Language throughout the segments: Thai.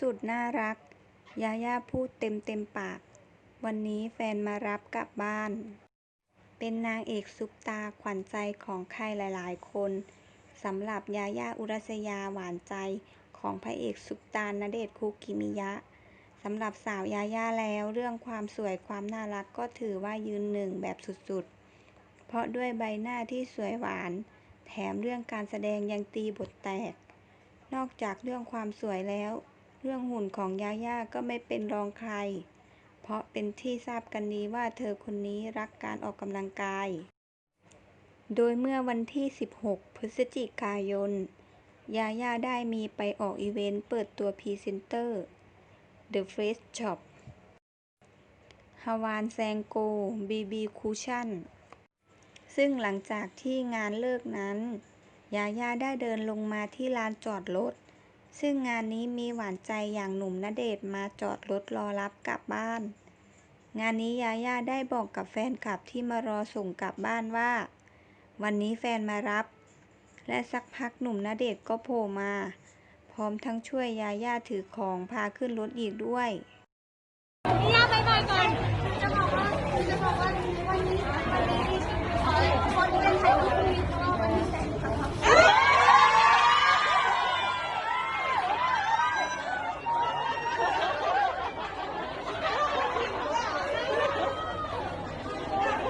สุดน่ารัก ยาย่าพูดเต็มเต็มปาก วันนี้แฟนมารับกลับบ้าน เป็นนางเอกซุปตาขวัญใจของใครหลาย ๆ คนสำหรับยาย่าอุรัสยาหวานใจของพระเอกซุปตาณเดชคุกิมิยะสำหรับสาวยาย่าแล้วเรื่องความสวยความน่ารักก็ถือว่ายืนหนึ่งแบบสุดๆ เพราะด้วยใบหน้าที่สวยหวาน แถมเรื่องการแสดงยังตีบทแตก นอกจากเรื่องความสวยแล้ว เรื่องหุ่นของยาย่าก็ไม่เป็นรองใคร เพราะเป็นที่ทราบกันดีว่าเธอคนนี้รักการออกกำลังกาย โดยเมื่อวันที่ 16 พฤศจิกายน ยาย่าได้มีไปออกอีเวนต์เปิดตัวพรีเซนเตอร์ The Face Shop ฮาวานแซงโก BB Cushion ซึ่งหลังจากที่งานเลิกนั้น ยาย่าได้เดินลงมาที่ลานจอดรถ ซึ่งงานนี้มีหวานใจอย่างหนุ่มณเดชน์มาจอดรถรอรับกลับบ้าน งานนี้ยาย่าได้บอกกับแฟนคลับที่มารอส่งกลับบ้านว่า วันนี้แฟนมารับ และสักพักหนุ่มณเดชน์ก็โผล่มา พร้อมทั้งช่วยยาย่าถือของพาขึ้นรถอีกด้วยพี่ย่าไปหน่อยก่อนจะบอกว่าจะบอกว่าวันนี้คนเป็นไทยที่มีตัววันนี้แสนสอง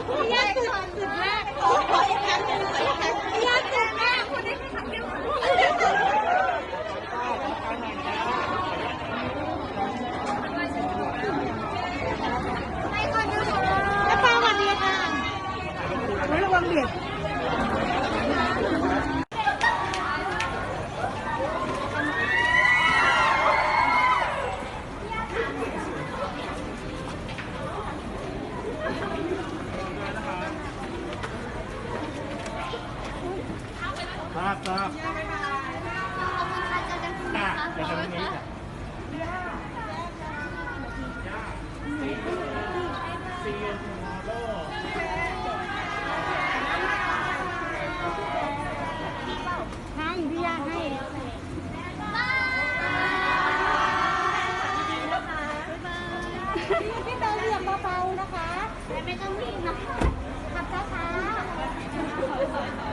พี่ย่าตื่นตื่นมากพี่ย่าตื่นมากคนได้แค่ครั้งเดียวไปก่อนนะคะแล้วป้าวันนี้ค่ะ ระวัง เบียครับครับอะเจอกันพรุ่งนี้อะค่ะเดี๋ยวทำตรงนี้จ้ะให้พี่ยาให้ พี่เตยเหยียบเบาๆนะคะ ไม่ต้องวิ่งนะคะขับช้าๆ